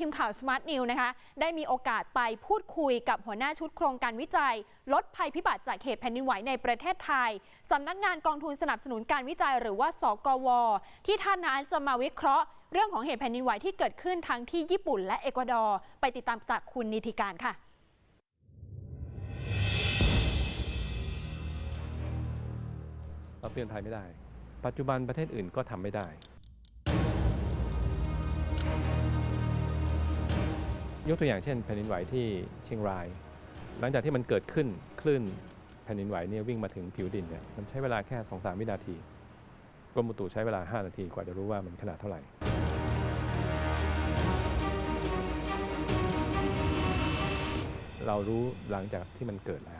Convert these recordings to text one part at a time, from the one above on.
ทีมข่าว Smart News นะคะ ได้มีโอกาสไปพูดคุยกับหัวหน้าชุดโครงการวิจัย ลดภัยพิบัติจากเหตุแผ่นดินไหวในประเทศไทยสำนักงานกองทุนสนับสนุนการวิจัยหรือว่า สกว ที่ท่านนั้นจะมาวิเคราะห์ เรื่องของเหตุแผ่นดินไหวที่เกิดขึ้นทั้งที่ญี่ปุ่นและเอกวาดอร์ไปติดตามจากคุณนิติการค่ะเราเตือนภัยไม่ได้ ปัจจุบันประเทศอื่นก็ทำไม่ได้ ยกตัวอย่างเช่นแผ่นดินไหวที่เชียงราย หลังจากที่มันเกิดขึ้นคลื่นแผ่นดินไหวเนี่ยวิ่งมาถึงผิวดินเนี่ยมันใช้เวลาแค่ 2-3 วินาทีกรมอุตุใช้เวลา 5 นาทีกว่าจะรู้ว่ามันขนาดเท่าไหร่เรารู้หลังจากที่มันเกิดแล้ว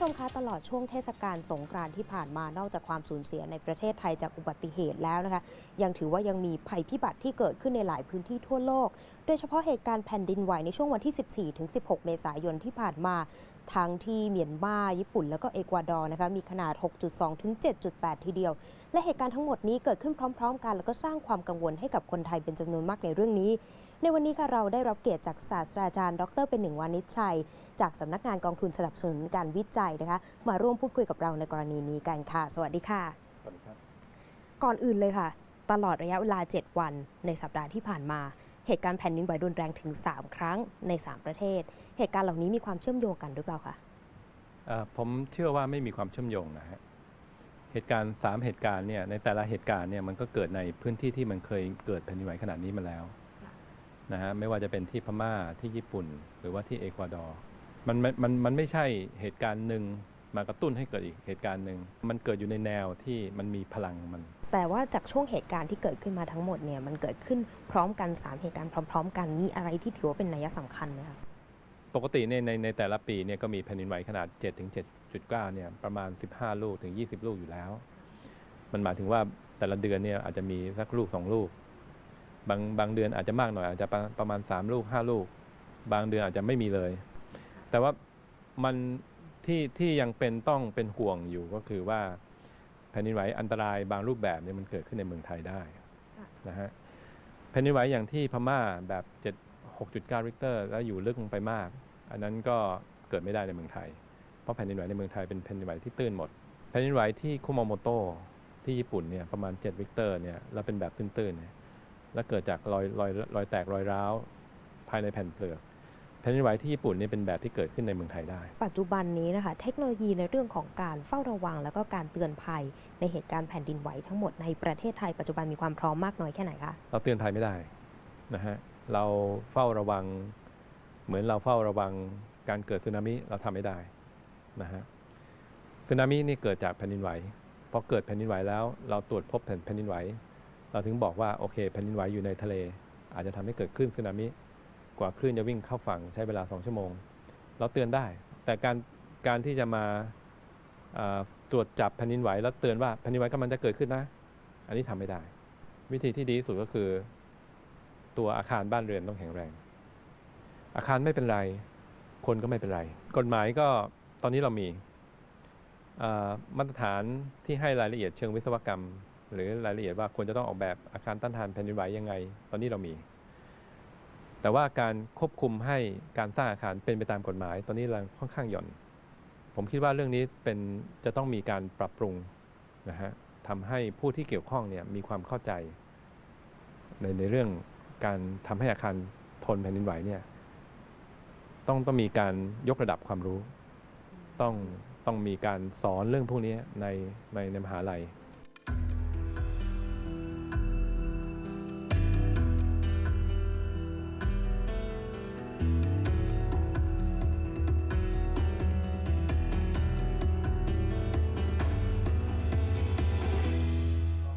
ผู้ชมคะตลอดช่วงเทศกาลสงกรานต์ที่ผ่านมานอกจากความสูญเสียในประเทศไทยจากอุบัติเหตุแล้วนะคะ ยังถือว่ายังมีภัยพิบัติที่เกิดขึ้นในหลายพื้นที่ทั่วโลก โดยเฉพาะเหตุการณ์แผ่นดินไหวในช่วงวันที่ 14ถึง16 เมษายนที่ผ่านมาทั้งที่เมียนมาญี่ปุ่น แล้วก็เอกวาดอร์นะคะมีขนาด 6.2 ถึง 7.8 ทีเดียว และเหตุการณ์ทั้งหมดนี้เกิดขึ้นพร้อม ๆ กัน แล้วก็สร้างความกังวลให้กับคนไทยเป็นจำนวนมากในเรื่องนี้ ในวันนี้ค่ะเราได้รับเกียรติจากศาสตราจารย์ ดร เป็นหนึ่งวานิชชัย จากสำนักงานกองทุนสนับสนุนการวิจัยนะคะ มาร่วมพูดคุยกับเราในกรณีนี้กันค่ะ สวัสดีค่ะ สวัสดีครับ ก่อนอื่นเลยค่ะ ตลอดระยะเวลา 7 วันในสัปดาห์ที่ผ่านมา เหตุการณ์แผ่นดินไหวรุนแรงถึง 3 ครั้งใน 3 ประเทศ เหตุการณ์เหล่านี้มีความเชื่อมโยงกันหรือเปล่าคะเอ่อผมเชื่อว่าไม่มีความเชื่อมโยงนะฮะเหตุการณ์สามเหตุการณ์เนี่ยในแต่ละเหตุการณ์เนี่ยมันก็เกิดในพื้นที่ที่มันเคยเกิดแผ่นดินไหวขนาดนี้มาแล้ว นะฮะไม่ว่าจะเป็นที่พม่าที่ญี่ปุ่น หรือว่าที่เอกวาดอร์มันมันมันมันไม่ใช่เหตุการณ์หนึ่งมากระตุ้นให้เกิดอีกเหตุการณ์หนึ่งมันเกิดอยู่ในแนวที่มันมีพลังมัน แต่ว่าจากช่วงเหตุการณ์ที่เกิดขึ้นมาทั้งหมดเนี่ยมันเกิดขึ้นพร้อมกัน3เหตุการณ์พร้อม ๆ กันมีอะไรที่ถือว่าเป็นนัยสำคัญไหมคะปกติในในในแต่ละปีเนี่ยก็มีแผ่นดินไหวขนาด7ถึง7.9เนี่ยประมาณ 15 ลูกถึง 20 ลูกอยู่แล้ว มันหมายถึงว่าแต่ละเดือนเนี่ยอาจจะมีสักลูก 2 ลูก บางบางเดือนอาจจะมากหน่อยอาจจะประประมาณ 3 ลูก 5 ลูก บางเดือนอาจจะไม่มีเลย แต่ว่ามันที่ที่ยังเป็นต้องเป็นห่วงอยู่ก็คือว่าแผ่นดินไหวอันตรายบางรูปแบบเนี่ยมันเกิดขึ้นในเมืองไทยได้ค่ะนะฮะแผ่นดินไหวอย่างที่พม่าแบบ7 6.9ริกเตอร์ แล้วอยู่ลึกลงไปมาก อันนั้นก็เกิดไม่ได้ในเมืองไทย เพราะแผ่นดินไหวในเมืองไทยเป็นแผ่นดินไหวที่ตื้นหมด แผ่นดินไหวที่คุมาโมโตะที่ญี่ปุ่นเนี่ยประมาณ7ริกเตอร์เนี่ยแล้วเป็นแบบตื้นๆเนี่ย แล้วเกิดจากรอยรอยรอยแตกรอยร้าวภายในแผ่นเปลือกแผ่นดินไหวที่ญี่ปุ่นเนี่ยเป็นแบบที่เกิดขึ้นในเมืองไทยได้ ปัจจุบันนี้นะคะ เทคโนโลยีในเรื่องของการเฝ้าระวัง แล้วก็การเตือนภัย ในเหตุการณ์แผ่นดินไหวทั้งหมดในประเทศไทยปัจจุบันมีความพร้อมมากน้อยแค่ไหนคะเราเตือนภัยไม่ได้นะฮะเราเฝ้าระวัง เหมือนเราเฝ้าระวังการเกิดสึนามิเราทำไม่ได้นะฮะสึนามินี่เกิดจากแผ่นดินไหวพอเกิดแผ่นดินไหวแล้ว เราตรวจพบแผ่นแผ่นดินไหว เราถึงบอกว่าโอเคแผ่นดินไหวอยู่ในทะเล อาจจะทำให้เกิดคลื่นสึนามิ กว่าคลื่นจะวิ่งเข้าฝั่งใช้เวลาสองชั่วโมง เราเตือนได้ แต่การการที่จะมาตรวจจับแผ่นดินไหวแล้วเตือนว่าแผ่นดินไหวกำลังจะเกิดขึ้นนะ อันนี้ทำไม่ได้ วิธีที่ดีที่สุดก็คือ ตัวอาคารบ้านเรือนต้องแข็งแรง อาคารไม่เป็นไร คนก็ไม่เป็นไร กฎหมายก็ตอนนี้เรามีมาตรฐานที่ให้รายละเอียดเชิงวิศวกรรม หรือรายละเอียดว่าควรจะต้องออกแบบอาคารต้านทานแผ่นดินไหวยังไง ตอนนี้เรามี แต่ว่าการควบคุมให้การสร้างอาคารเป็นไปตามกฎหมาย ตอนนี้เราค่อนข้างหย่อน ผมคิดว่าเรื่องนี้เป็นจะต้องมีการปรับปรุงนะฮะทำให้ผู้ที่เกี่ยวข้องเนี่ยมีความเข้าใจ ในในเรื่องการทำให้อาคารทนแผ่นดินไหวเนี่ยต้องต้องมีการยกระดับความรู้ ต้องต้องมีการสอนเรื่องพวกนี้ในในในมหาลัย